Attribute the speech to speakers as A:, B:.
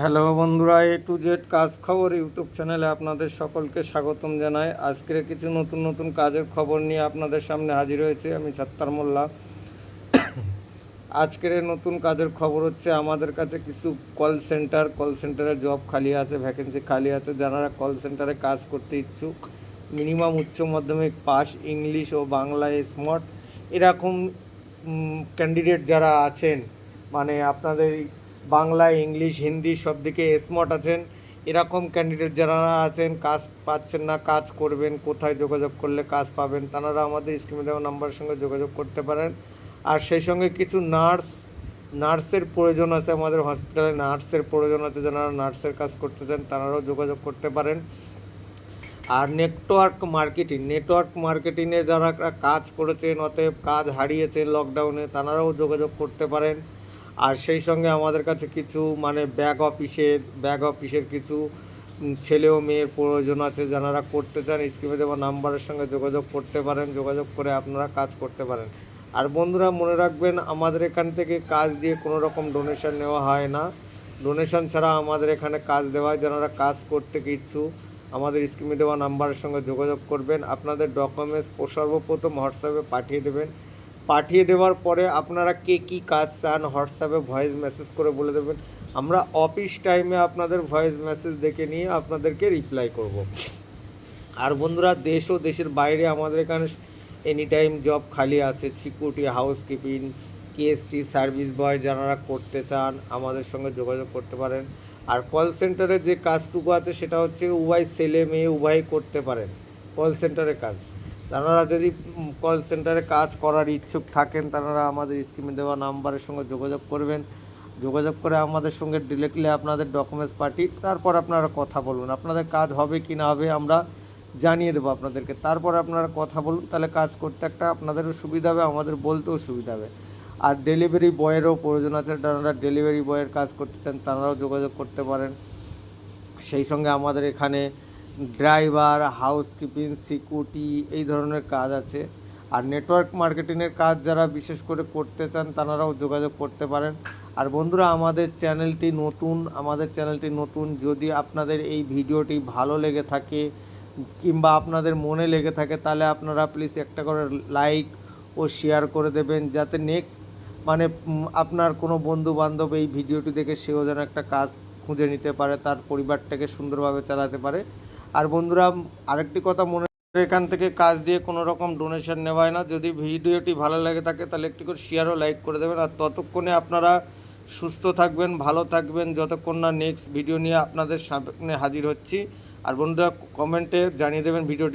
A: Hello বন্ধুরা এ to Z কাজ খবর ইউটিউব চ্যানেলে আপনাদের সকলকে স্বাগতম জানাই। আজকের কিছু নতুন নতুন কাজের খবর নিয়ে আপনাদের সামনে হাজির হয়েছে আমি ছাত্তার মোল্লা। আজকের নতুন কাজের খবর হচ্ছে, আমাদের কাছে কিছু কল সেন্টার, কল সেন্টারে জব খালি আছে, ভ্যাকেন্সি খালি আছে, যারা কল সেন্টারে কাজ করতে ইচ্ছুক, মিনিমাম উচ্চ মাধ্যমিক পাস, ইংলিশ ও বাংলায় স্মার্ট এরকম ক্যান্ডিডেট যারা আছেন মানে আপনাদের বাংলা, ইংলিশ, হিন্দি সব দিকে স্মার্ট আছেন। এরকম ক্যান্ডিডেট যারা আছেন, কাজ পাচ্ছেন না, কাজ করবেন, কোথায় যোগাযোগ করলে কাজ পাবেন, তারা আমাদের স্ক্রিনে দেওয়া নাম্বারের সঙ্গে যোগাযোগ করতে পারেন। আর সেই সঙ্গে কিছু নার্স নার্সের প্রয়োজন আছে আমাদের হসপিটালে নার্সের প্রয়োজন আছে, যারা নার্সের কাজ করতে চান তারাও যোগাযোগ করতে পারেন। আর নেটওয়ার্ক মার্কেটিং নেটওয়ার্ক মার্কেটিংয়ে যারা কাজ করেছেন, অতএব কাজ হারিয়েছেন লকডাউনে তারাও যোগাযোগ করতে পারেন। আর সেই সঙ্গে আমাদের কাছে কিছু মানে ব্যাক অফিসের ব্যাক অফিসের কিছু ছেলে ও মেয়ের প্রয়োজন আছে যারা করতে চান, স্ক্রিনে দেওয়া নাম্বারের সঙ্গে যোগাযোগ করতে পারেন, যোগাযোগ করে আপনারা কাজ করতে পারেন। আর বন্ধুরা, মনে রাখবেন আমাদের এখান থেকে কাজ দিয়ে কোনো রকম ডোনেশন নেওয়া হয় না। ডোনেশন ছাড়া আমাদের এখানে কাজ দেওয়া হয় যারা কাজ করতে ইচ্ছুক আমাদের স্ক্রিনে দেওয়া নাম্বারের সঙ্গে যোগাযোগ করবেন। আপনাদের ডকুমেন্টস সর্বপ্রথম হোয়াটসঅ্যাপে পাঠিয়ে দেবেন। পাঠিয়ে দেওয়ার পরে আপনারা কে কী কাজ চান, হোয়াটসঅ্যাপে ভয়েস মেসেজ করে বলে দেবেন। আমরা অফিস টাইমে আপনাদের ভয়েস মেসেজ দেখে নিয়ে আপনাদেরকে রিপ্লাই করব। আর বন্ধুরা, দেশ ও দেশের বাইরে আমাদের এখানে এনি টাইম জব খালি আছে। Security housekeeping KST service boy যারা করতে চান, আমাদের সঙ্গে যোগাযোগ করতে পারেন। আর কল সেন্টারে যে কাজটুকু আছে, সেটা হচ্ছে উভয় ছেলে মেয়ে উভয় করতে পারেন। কল সেন্টারে কাজ। তারা যদি কল সেন্টারে কাজ করার ইচ্ছুক থাকেন, তারা আমাদের স্কিমে দেওয়া নাম্বারের সঙ্গে যোগাযোগ করবেন। যোগাযোগ করে আমাদের সঙ্গে ডিরেক্টলি আপনাদের ডকুমেন্টস পাঠিয়ে, তারপর আপনারা কথা বলুন। আপনাদের কাজ হবে কি না হবে আমরা জানিয়ে দেবো আপনাদেরকে। তারপর আপনারা কথা বলুন, তাহলে কাজ করতে একটা আপনাদেরও সুবিধা হবে, আমাদের বলতেও সুবিধা হবে। আর ডেলিভারি বয়েরও প্রয়োজন আছে, যারা ডেলিভারি বয়ের কাজ করতে চান, তারাও যোগাযোগ করতে পারেন। সেই সঙ্গে আমাদের এখানে ড্রাইভার, হাউসকিপিং, সিকিউরিটি এই ধরনের কাজ আছে। আর নেটওয়ার্ক মার্কেটিংয়ের কাজ যারা বিশেষ করে করতে চান, তারাও যোগাযোগ করতে পারেন। আর বন্ধুরা, আমাদের চ্যানেলটি নতুন, আমাদের চ্যানেলটি নতুন। যদি আপনাদের এই ভিডিওটি ভালো লেগে থাকে কিংবা আপনাদের মনে লেগে থাকে, তাহলে আপনারা প্লিজ একটা করে লাইক ও শেয়ার করে দেবেন। যাতে নেক্সট মানে আপনার কোনো বন্ধু বান্ধব এই ভিডিওটি দেখে সেও যেন একটা কাজ খুঁজে নিতে পারে, তার পরিবারটাকে সুন্দরভাবে চালাতে পারে। আর বন্ধুরা, আরেকটি কথা মনে এখান থেকে কাজ দিয়ে কোনো রকম ডোনেশন নেওয়া হয় না। যদি ভিডিওটি ভালো লাগে থাকে, তাহলে একটি করে শেয়ারও লাইক করে দেবেন। আর ততক্ষণে আপনারা সুস্থ থাকবেন, ভালো থাকবেন। যতক্ষণ না নেক্সট ভিডিও নিয়ে আপনাদের সামনে হাজির হচ্ছি। আর বন্ধুরা কমেন্টে জানিয়ে দেবেন ভিডিওটি